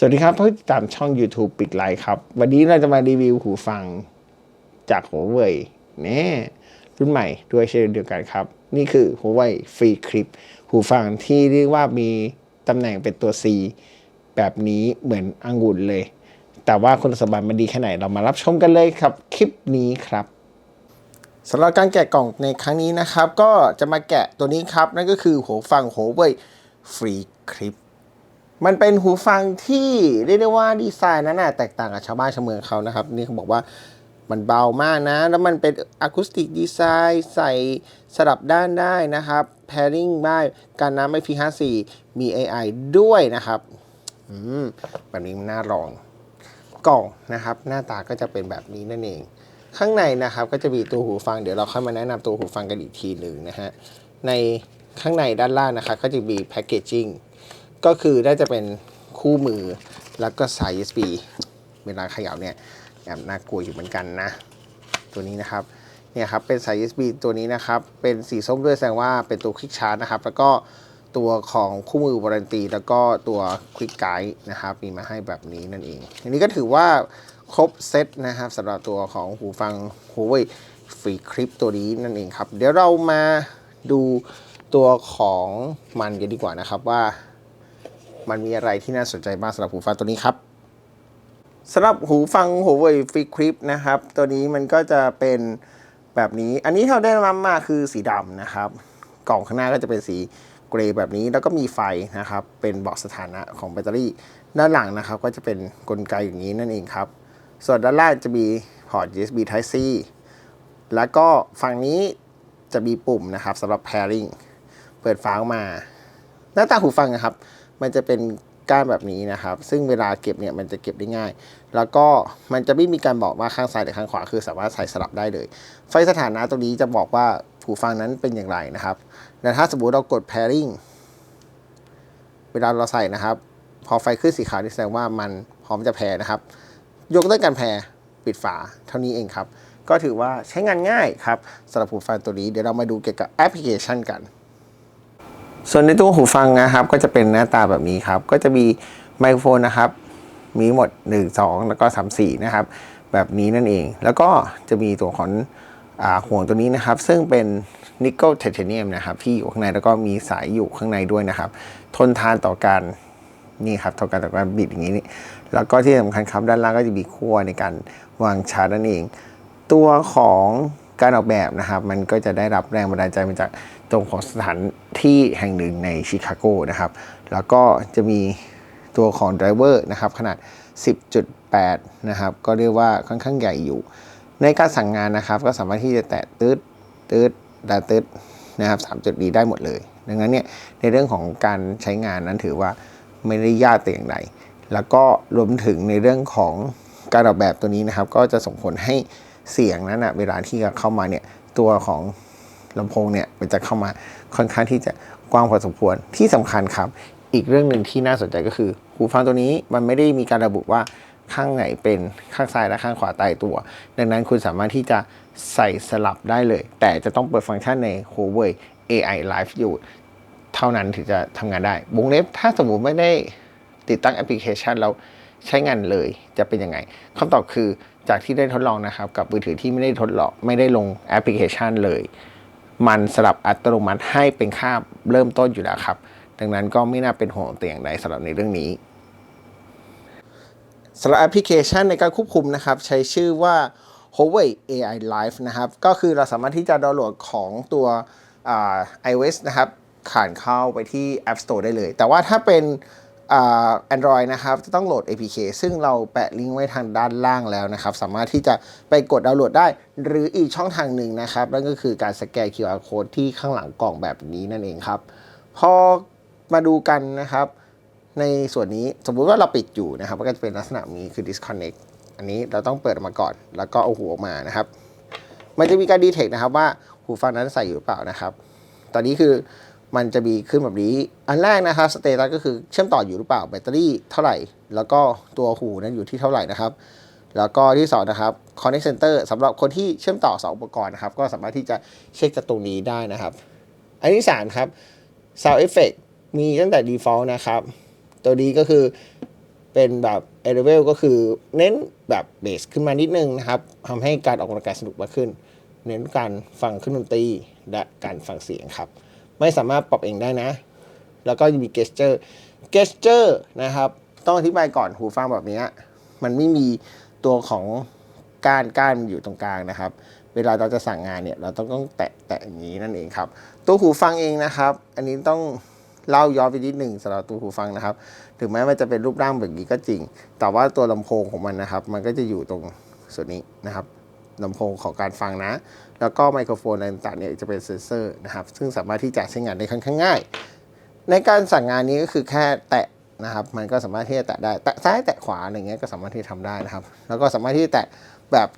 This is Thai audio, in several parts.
สวัสดีครับผู้ติดตามช่อง YouTube ปิดไลค์ครับ วันนี้เราจะมารีวิวหูฟังจาก Huawei เนี่รุ่นใหม่ด้วยเช่นเดียวกันครับ นี่คือ Huawei Free Clip หูฟังที่เรียกว่ามีตำแหน่งเป็นตัว C แบบนี้เหมือนองุ่นเลย แต่ว่าคุณสมบัติมันดีแค่ไหนเรามารับชมกันเลยครับ คลิปนี้ครับสำหรับการแกะกล่องในครั้งนี้นะครับ ก็จะมาแกะตัวนี้ครับ นั่นก็คือหูฟัง Huawei Free Clip มันเป็นหูฟังที่เรียกได้ว่าดีไซน์นั้นน่ะแตกต่างกับชาวบ้านชาวเมืองเขานะครับ นี่เขาบอกว่ามันเบามากนะ แล้วมันเป็นอะคูสติกดีไซน์ใส่สลับด้านได้นะครับ pairing ได้การน้ำ IP54 มี AI ด้วยนะครับอืมแบบนี้มันน่าลองกล่องนะครับ หน้าตาก็จะเป็นแบบนี้นั่นเอง ข้างในนะครับก็จะมีตัวหูฟัง เดี๋ยวเราค่อยมาแนะนำตัวหูฟังกันอีกทีหนึ่งนะฮะในข้างในด้านล่างนะครับก็จะมีแพคเกจจิ้ง ก็คือน่าจะเป็นคู่มือแล้วก็สาย USB เวลาเขย่าเนี่ยแอบน่ากลัวอยู่เหมือนกันนะ ตัวนี้นะครับเนี่ยครับเป็นสาย USB ตัวนี้นะครับ เป็นสีส้มด้วยแสดงว่าเป็นตัวคลิกชาร์จนะครับ แล้วก็ตัวของคู่มือวารันตี แล้วก็ตัวคลิกไกด์นะครับ มีมาให้แบบนี้นั่นเอง อันนี้ก็ถือว่าครบเซตนะครับสำหรับตัวของหูฟัง Huawei Free Clip ตัวนี้นั่นเองครับ เดี๋ยวเรามาดูตัวของมันกันดีกว่านะครับว่า มันมีอะไรที่น่าสนใจบ้างสำหรับหูฟังตัวนี้ครับสำหรับหูฟัง Huawei Free Clip นะครับ ตัวนี้มันก็จะเป็นแบบนี้ อันนี้ที่เราได้รับมาคือสีดำนะครับ กล่องข้างหน้าก็จะเป็นสีเกรย์แบบนี้ แล้วก็มีไฟนะครับ เป็นบอกสถานะของแบตเตอรี่ ด้านหลังนะครับ ก็จะเป็นกลไกอย่างนี้นั่นเองครับ ส่วนด้านล่างจะมีพอร์ต USB Type C แล้วก็ฝั่งนี้จะมีปุ่มนะครับสำหรับ pairing เปิดฝาออกมา หน้าตาหูฟังนะครับ มันจะเป็นก้านแบบนี้นะครับ ซึ่งเวลาเก็บเนี่ยมันจะเก็บได้ง่าย แล้วก็มันจะไม่มีการบอกว่าข้างซ้ายหรือข้างขวา คือสามารถใส่สลับได้เลย ไฟสถานะตรงนี้จะบอกว่าหูฟังนั้นเป็นอย่างไรนะครับแต่ถ้าสมมติเรากด pairing เวลาเราใส่นะครับ พอไฟขึ้นสีขาวนี่แสดงว่ามันพร้อมจะแพรนะครับ ยกเลิกการแพรปิดฝาเท่านี้เองครับ ก็ถือว่าใช้งานง่ายครับสำหรับหูฟังตัวนี้เดี๋ยวเรามาดูเกี่ยวกับแอปพลิเคชันกัน ส่วนในตัวหูฟังนะครับ ก็จะเป็นหน้าตาแบบนี้ครับ ก็จะมีไมโครโฟนนะครับ มีหมด 1 2 แล้วก็ 3 4 นะครับ แบบนี้นั่นเอง แล้วก็จะมีตัวของอห่วงตัวนี้นะครับ ซึ่งเป็นนิกเกิลไทเทเนียมนะครับที่อยู่ข้างในแล้วก็มีสายอยู่ข้างในด้วยนะครับ ทนทานต่อการนี่ครับทนการต่อการบิดอย่างนี้นี่แล้วก็ที่สำคัญครับด้านล่างก็จะมีขั้วในการวางชาร์จนั่นเอง ตัวของการออกแบบนะครับ มันก็จะได้รับแรงบันดาลใจมาจาก ตรงของสถานที่แห่งหนึ่งในชิคาโกนะครับ แล้วก็จะมีตัวของไดรเวอร์นะครับขนาด 10.8 นะครับ ก็เรียกว่าค่อนข้างใหญ่อยู่ ในการสั่งงานนะครับก็สามารถที่จะแตะตืดตืดดาตืดนะครับ3จุดนี้ได้หมดเลย ดังนั้นเนี่ยในเรื่องของการใช้งานนั้นถือว่าไม่ได้ยากแต่อย่างใดแล้วก็รวมถึงในเรื่องของการออกแบบตัวนี้นะครับ ก็จะส่งผลให้เสียงนั้นนะเวลาที่เข้ามาเนี่ยตัวของ ลำโพงเนี่ยมันจะเข้ามาค่อนข้างที่จะกว้างพอสมควรที่สำคัญครับ อีกเรื่องหนึ่งที่น่าสนใจก็คือหูฟังตัวนี้มันไม่ได้มีการระบุว่าข้างไหนเป็นข้างซ้ายและข้างขวาตายตัว ดังนั้นคุณสามารถที่จะใส่สลับได้เลย แต่จะต้องเปิดฟังก์ชันใน Huawei AI Live อยู่ เท่านั้นถึงจะทำงานได้วงเล็บถ้าสมมุติไม่ได้ติดตั้งแอปพลิเคชันแล้วใช้งานเลยจะเป็นยังไงคำตอบคือจากที่ได้ทดลองนะครับ กับมือถือที่ไม่ได้ทดลองไม่ได้ลงแอปพลิเคชันเลย มันสลับอัตโนมัติให้เป็นค่าเริ่มต้นอยู่แล้วครับ ดังนั้นก็ไม่น่าเป็นห่วงแต่อย่างใดสำหรับในเรื่องนี้สำหรับแอปพลิเคชันในการควบคุมนะครับ ใช้ชื่อว่า Huawei AI Live นะครับ ก็คือเราสามารถที่จะดาวน์โหลดของตัว iOS นะครับข่านเข้าไปที่ App Store ได้เลย แต่ว่าถ้าเป็น แอ่า Android นะครับจะต้องโหลด APK ซึ่งเราแปะลิงก์ไว้ทางด้านล่างแล้วนะครับ สามารถที่จะไปกดดาวน์โหลดได้ หรืออีกช่องทางหนึ่งนะครับ นั่นก็คือการสแกน QR code ที่ข้างหลังกล่องแบบนี้นั่นเองครับ พอมาดูกันนะครับ ในส่วนนี้สมมุติว่าเราปิดอยู่นะครับก็จะเป็นลักษณะนี้คือ disconnect อันนี้เราต้องเปิดออกมาก่อน แล้วก็เอาหูออกมานะครับ มันจะมีการดีเทคนะครับว่าหูฟังนั้นใส่อยู่หรือเปล่านะครับ ตอนนี้คือ มันจะมีขึ้นแบบนี้ อันแรกนะครับสเตตัสก็คือเชื่อมต่ออยู่หรือเปล่าแบตเตอรี่เท่าไหร่ แล้วก็ตัวหูนั้นอยู่ที่เท่าไหร่นะครับ แล้วก็ที่สองนะครับ connect center สำหรับคนที่เชื่อมต่อสองอุปกรณ์นะครับ ก็สามารถที่จะเช็คจากตรงนี้ได้นะครับ อันที่สามครับ sound effect มีตั้งแต่ default นะครับ ตัวนี้ก็คือเป็นแบบเอเลเวลก็คือเน้นแบบเบสขึ้นมานิดนึงนะครับทำให้การออกกำลังกายสนุกมากขึ้น เน้นการฟังเครื่องดนตรีและการฟังเสียงครับ ไม่สามารถปรับเองได้นะ แล้วก็มีเกสเจอร์เกสเจอร์นะครับ ต้องอธิบายก่อนหูฟังแบบนี้มันไม่มีตัวของก้านก้านอยู่ตรงกลางนะครับ เวลาเราจะสั่งงานเนี่ยเราต้องต้องแตะแตะอย่างนี้นั่นเองครับ ตัวหูฟังเองนะครับ อันนี้ต้องเล่าย้อนไปนิดหนึ่งสำหรับตัวหูฟังนะครับ ถึงแม้มันจะเป็นรูปร่างแบบนี้ก็จริง แต่ว่าตัวลำโพงของมันนะครับ มันก็จะอยู่ตรงส่วนนี้นะครับลำโพงของการฟังนะ แล้วก็ไมโครโฟนอะไรต่างๆเนี่ยจะเป็นเซนเซอร์นะครับ ซึ่งสามารถที่จะใช้งานได้ค่อนข้างง่าย ในการสั่งงานนี้ก็คือแค่แตะนะครับ มันก็สามารถที่จะแตะได้ แตะซ้ายแตะขวาอะไรเงี้ยก็สามารถที่จะทำได้นะครับ แล้วก็สามารถที่จะแตะแบบ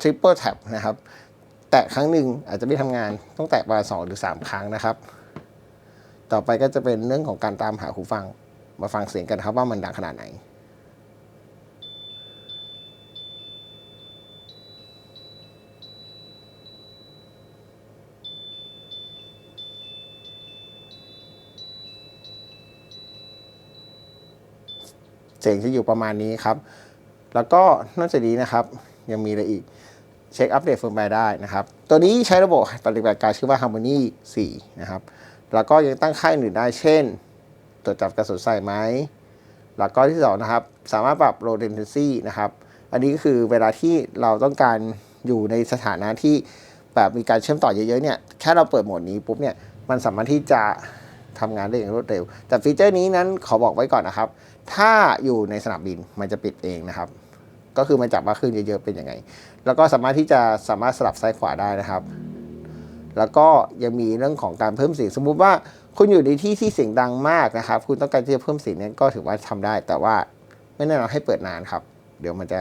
triple tap นะครับ แตะครั้งหนึ่งอาจจะไม่ทำงาน ต้องแตะประมาณสองหรือสามครั้งนะครับ ต่อไปก็จะเป็นเรื่องของการตามหาหูฟัง มาฟังเสียงกันครับว่ามันดังขนาดไหน เสียงจะอยู่ประมาณนี้ครับ แล้วก็นอกจากนี้นะครับ ยังมีอะไรอีก เช็คอัปเดตเฟิร์มแวร์ได้นะครับ ตัวนี้ใช้ระบบปฏิบัติการชื่อว่า Harmony 4 นะครับ แล้วก็ยังตั้งค่ายอื่นได้เช่น ตรวจจับการสดใส่ไหม แล้วก็ที่สองนะครับ สามารถปรับ low latency นะครับ อันนี้ก็คือเวลาที่เราต้องการอยู่ในสถานะที่แบบมีการเชื่อมต่อเยอะๆเนี่ย แค่เราเปิดโหมดนี้ปุ๊บเนี่ย มันสามารถที่จะทำงานได้อย่างรวดเร็ว แต่ฟีเจอร์นี้นั้นขอบอกไว้ก่อนนะครับ ถ้าอยู่ในสนามบินมันจะปิดเองนะครับ ก็คือมันจับว่าขึ้นเยอะๆเป็นยังไง แล้วก็สามารถที่จะสามารถสลับซ้ายขวาได้นะครับ แล้วก็ยังมีเรื่องของการเพิ่มเสียงสมมุติว่าคุณอยู่ในที่ที่เสียงดังมากนะครับ คุณต้องการที่จะเพิ่มเสียงนี่ยก็ถือว่าทำได้ แต่ว่าไม่แนะนำให้เปิดนานครับ เดี๋ยวมันจะ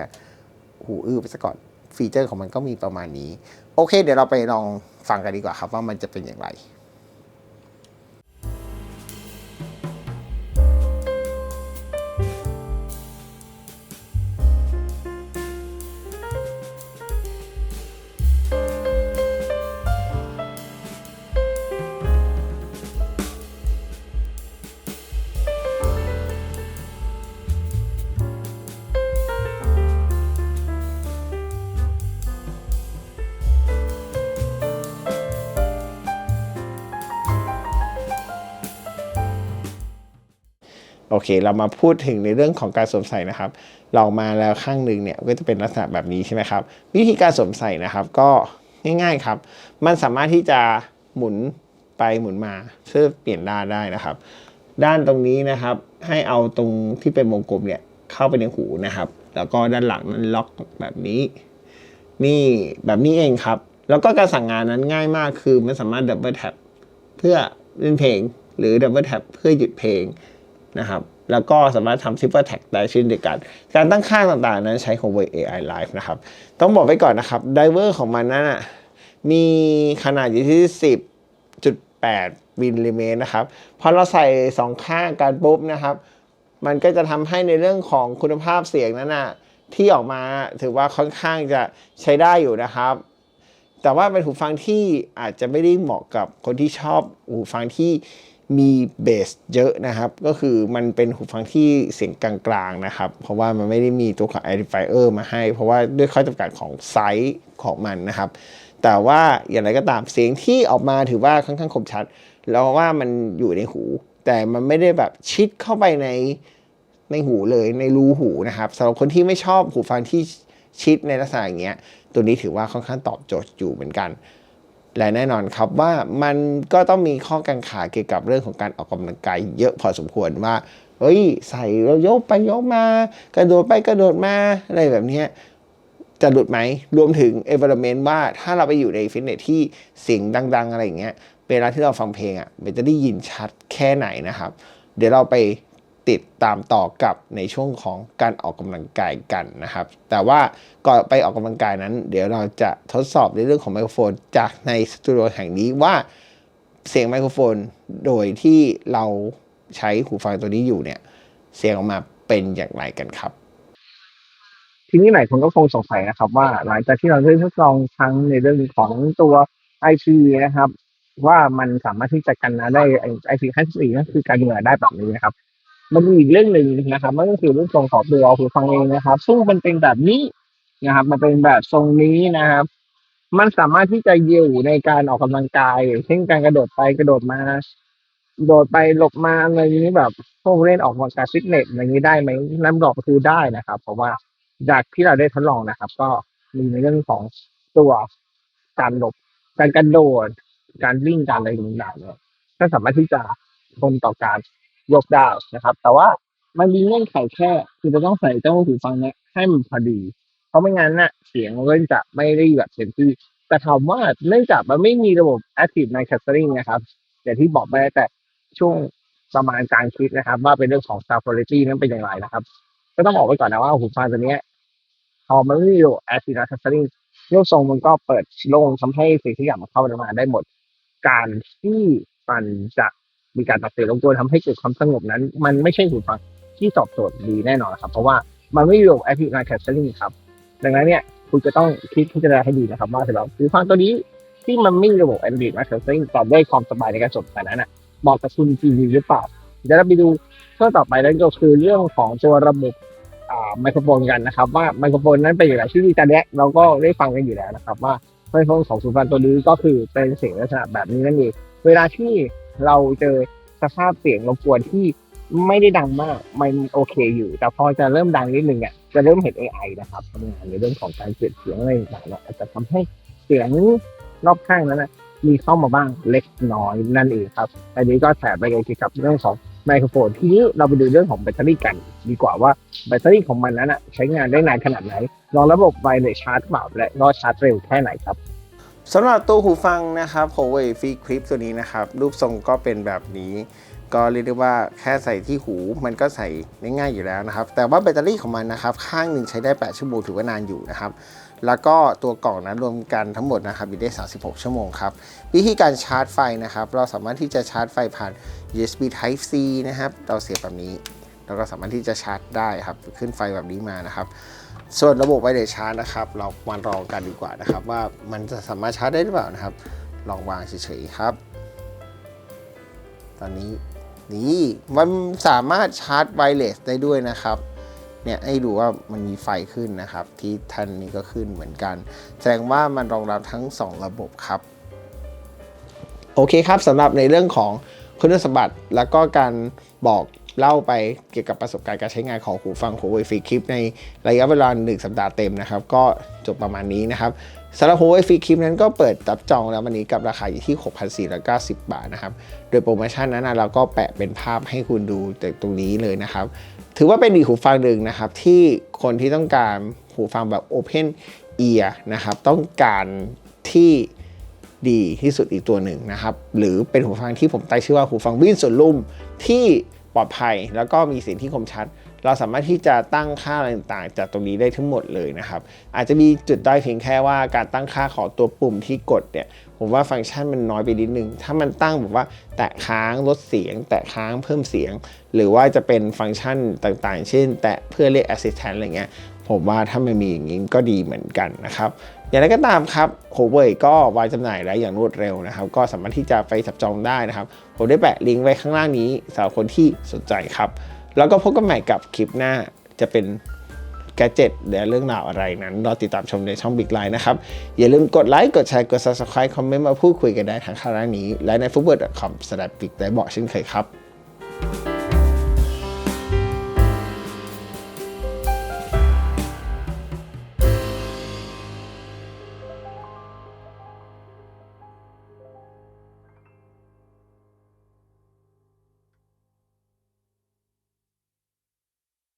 หูอื้อไปซะก่อนฟีเจอร์ของมันก็มีประมาณนี้ โอเค เดี๋ยวเราไปลองฟังกันดีกว่าครับว่ามันจะเป็นอย่างไร โอเค เรามาพูดถึงในเรื่องของการสวมใส่นะครับ เรามาแล้วข้างหนึ่งเนี่ยก็จะเป็นลักษณะแบบนี้ใช่ไหมครับ วิธีการสวมใส่นะครับก็ง่ายๆครับ มันสามารถที่จะหมุนไปหมุนมาเพื่อเปลี่ยนด้านได้นะครับ ด้านตรงนี้นะครับ ให้เอาตรงที่เป็นวงกลมเนี่ยเข้าไปในหูนะครับ แล้วก็ด้านหลังนั้นล็อกแบบนี้ นี่แบบนี้เองครับ แล้วก็การสั่งงานนั้นง่ายมากคือมันสามารถดับเบิลแท็บเพื่อเล่นเพลง หรือดับเบิลแท็บเพื่อหยุดเพลง นะครับแล้วก็สามารถทำ Triple Tag ได้เช่นเดียวกัน การตั้งค่าต่างๆ นั้นใช้ Huawei AI Live นะครับ ต้องบอกไว้ก่อนนะครับไดเวอร์ของมันนั้นนะมีขนาดอยู่ที่ 10.8มิลลิเมตรนะครับ พอเราใส่สองข้างกันปุ๊บนะครับ มันก็จะทำให้ในเรื่องของคุณภาพเสียงนั้นนะที่ออกมาถือว่าค่อนข้างจะใช้ได้อยู่นะครับ แต่ว่าเป็นหูฟังที่อาจจะไม่ได้เหมาะกับคนที่ชอบหูฟังที่ มีเบสเยอะนะครับ ก็คือมันเป็นหูฟังที่เสียงกลางๆนะครับ เพราะว่ามันไม่ได้มีตัวของ amplifier มาให้ เพราะว่าด้วยข้อจำกัดของไซส์ของมันนะครับ แต่ว่าอย่างไรก็ตามเสียงที่ออกมาถือว่าค่อนข้างคมชัด แล้วว่ามันอยู่ในหู แต่มันไม่ได้แบบชิดเข้าไปในในหูเลยในรูหูนะครับสำหรับคนที่ไม่ชอบหูฟังที่ชิดในลักษณะอย่างเงี้ยตัวนี้ถือว่าค่อนข้างตอบโจทย์อยู่เหมือนกัน และแน่นอนครับว่ามันก็ต้องมีข้อกังขาเกี่ยวกับเรื่องของการออกกำลังกายเยอะพอสมควรว่าเฮ้ยใส่เรายกไปยกมา กระโดดไปกระโดดมาอะไรแบบนี้จะหลุดไหมรวมถึง environment ว่าถ้าเราไปอยู่ในฟิตเนสที่เสียงดัง ๆ อะไรอย่างเงี้ยเวลาที่เราฟังเพลงอะมันจะได้ยินชัดแค่ไหนนะครับ เดี๋ยวเราไป ติดตามต่อกับในช่วงของการออกกำลังกายกันนะครับ แต่ว่าก่อนไปออกกำลังกายนั้น เดี๋ยวเราจะทดสอบในเรื่องของไมโครโฟน จากในสตูดิโอแห่งนี้ว่าเสียงไมโครโฟนโดยที่เราใช้หูฟังตัวนี้อยู่เนี่ย เสียงออกมาเป็นอย่างไรกันครับ ทีนี้หลายคนก็คงสงสัยนะครับ ว่าหลังจากที่เราได้ทดลองทั้งในเรื่องของตัวไอทีนะครับว่ามันสามารถที่จะกันน้ำได้ไอทีขั้นสี่ก็คือการเหงื่อได้แบบนี้นะครับ มันมีอีกเรื่องหนึ่งนะครับนั่นก็คือเรื่องทรงของตัวหูฟังเองนะครับ ซึ่งมันเป็นแบบนี้นะครับ มันเป็นแบบทรงนี้นะครับ มันสามารถที่จะอยู่ในการออกกำลังกายเช่นการกระโดดไปกระโดดมา โดดไปหลบมาอะไรอย่างนี้แบบพวกเล่นออกกำลังกายฟิตเนสอะไรนี้ได้ไหมน้ำดอกคือได้นะครับ เพราะว่าจากที่เราได้ทดลองนะครับ ก็มีในเรื่องของตัวการหลบการกระโดดการวิ่งการอะไรต่างๆเนี่ยก็สามารถที่จะทนต่อการ ยกได้นะครับ แต่ว่ามันมีเงื่อนไขแค่คือจะต้องใส่เจ้าหูฟังเนี้ยให้มันพอดี เพราะไม่งั้นน่ะเสียงมันก็จะไม่ได้แบบเต็มที่แต่ถามว่าเนื่องจากมันไม่มีระบบ active night clustering นะครับอย่างที่บอกไปแต่ช่วงประมาณกลางคลิปนะครับ ว่าเป็นเรื่องของ sound quality นั้นเป็นอย่างไรนะครับ ก็ต้องบอกไว้ก่อนนะว่าหูฟังตัวเนี้ยพอมันไม่มีระบบ active night clustering รูปทรงมันก็เปิดโล่งทำให้เสียงทุกอย่างมันเข้ามาได้หมด การที่มันจะ มีการตัดเสียงรบกวนทำให้เกิดความสงบนั้น มันไม่ใช่หูฟังที่ตอบโจทย์ดีแน่นอนครับ เพราะว่ามันไม่มีระบบ active night clustering ครับ ดังนั้นเนี่ยคุณจะต้องคิดพิจารณาให้ดีนะครับว่าสำหรับหูฟังตัวนี้ที่มันไม่มีระบบ Android m a c o s i n g แต่ได้ความสบายในการสดแต่นั้นน่ะเหมาะกับคุณจริงหรือเปล่าเดี๋ยวเราไปดูเครื่องต่อไปนั่นก็คือเรื่องของตัวระบบอ่าไมโครโฟนกันนะครับ ว่าไมโครโฟนนั้นเป็นอย่างไรที่ตอนเนี้ยเราก็ได้ฟังกันอยู่แล้วนะครับ ว่าไมโครโฟนของหูฟังตัวนี้ก็คือเป็นเสียงลักษณะแบบนี้นั่นเองเวลาที่ เราเจอสภาพเสียงรบกวนที่ไม่ได้ดังมาก มันโอเคอยู่ แต่พอจะเริ่มดังนิดนึงอะจะเริ่มเห็น AI นะครับทำงานในเรื่องของการเปลี่ยนเสียงอะไรต่างๆเนี่ยอาจจะทำให้เสียงรอบข้างนั้นนะมีเข้ามาบ้างเล็กน้อยนั่นเองครับอันนี้ก็แถมไปเกี่ยวกับเรื่องของไมโครโฟนทีนี้เราไปดูเรื่องของแบตเตอรี่กัน ดีกว่าว่าแบตเตอรี่ของมันนั้นอะใช้งานได้นานขนาดไหนรองระบบไวเลสชาร์จเปล่าและก็ชาร์จเร็วแค่ไหนครับ สำหรับตัวหูฟังนะครับ Huawei Free Clip ตัวนี้นะครับ รูปทรงก็เป็นแบบนี้ ก็เรียกได้ว่าแค่ใส่ที่หูมันก็ใส่ได้ง่ายอยู่แล้วนะครับ แต่ว่าแบตเตอรี่ของมันนะครับ ข้างหนึ่งใช้ได้ 8 ชั่วโมงถือว่านานอยู่นะครับ แล้วก็ตัวกล่องนั้นรวมกันทั้งหมดนะครับอยู่ได้ 36 ชั่วโมงครับ วิธีการชาร์จไฟนะครับ เราสามารถที่จะชาร์จไฟผ่าน USB Type C นะครับ เราเสียบแบบนี้เราก็สามารถที่จะชาร์จได้ครับขึ้นไฟแบบนี้มานะครับ ส่วนระบบไวเลสชาร์จนะครับ เรามาลองกันดีกว่านะครับ ว่ามันจะสามารถชาร์จได้หรือเปล่านะครับ ลองวางเฉยๆครับ ตอนนี้นี่มันสามารถชาร์จไวเลสได้ด้วยนะครับเนี่ยให้ดูว่ามันมีไฟขึ้นนะครับ ที่ท่านนี้ก็ขึ้นเหมือนกัน แสดงว่ามันรองรับทั้ง 2 ระบบครับ โอเคครับสำหรับในเรื่องของคุณสมบัติแล้วก็การบอก เล่าไปเกี่ยวกับประสบการณ์การใช้งานของหูฟัง Huawei Free Clip ในระยะเวลา 1 สัปดาห์เต็มนะครับ ก็จบประมาณนี้นะครับสำหรับ Huawei Free Clip นั้นก็เปิดจับจองแล้ววันนี้กับราคาอยู่ที่ 6,490 บาทนะครับ โดยโปรโมชั่นนั้นเราก็แปะเป็นภาพให้คุณดูจากตรงนี้เลยนะครับ ถือว่าเป็นอีกหูฟังหนึ่งนะครับที่คนที่ต้องการหูฟังแบบ Open Ear นะครับต้องการที่ดีที่สุดอีกตัวหนึ่งนะครับ หรือเป็นหูฟังที่ผมตั้งชื่อว่าหูฟังวิ่นส่วนลุ่มที่ ปลอดภัย แล้วก็มีเสียงที่คมชัด เราสามารถที่จะตั้งค่าอะไรต่างๆ จากตรงนี้ได้ทั้งหมดเลยนะครับ อาจจะมีจุดด้อยเพียงแค่ว่าการตั้งค่าของตัวปุ่มที่กดเนี่ยผมว่าฟังก์ชันมันน้อยไปนิดนึง ถ้ามันตั้งแบบว่าแตะค้างลดเสียง แตะค้างเพิ่มเสียง หรือว่าจะเป็นฟังก์ชันต่างๆ เช่น แตะเพื่อเรียก assistant อะไรเงี้ยผมว่าถ้ามันมีอย่างนี้ก็ดีเหมือนกันนะครับ อย่างไรก็ตามครับ Huawei ก็วางจำหน่ายแล้วอย่างรวดเร็วนะครับ ก็สามารถที่จะไปจับจองได้นะครับ ผมได้แปะลิงก์ไว้ข้างล่างนี้สำหรับคนที่สนใจครับ แล้วก็พบกันใหม่กับคลิปหน้าจะเป็นแกจ e t หรือเรื่องราวอะไรนั้นรอติดตามชมในช่อง Big Line นะครับ อย่าลืมกดไลค์กดแชร์กด Subscribe คอมเมนต์มาพูดคุยกันได้ทางข้างล่างนี้ และใน f o o t b a l l c o m ส b i g ได้บอกเช่นเคยครับ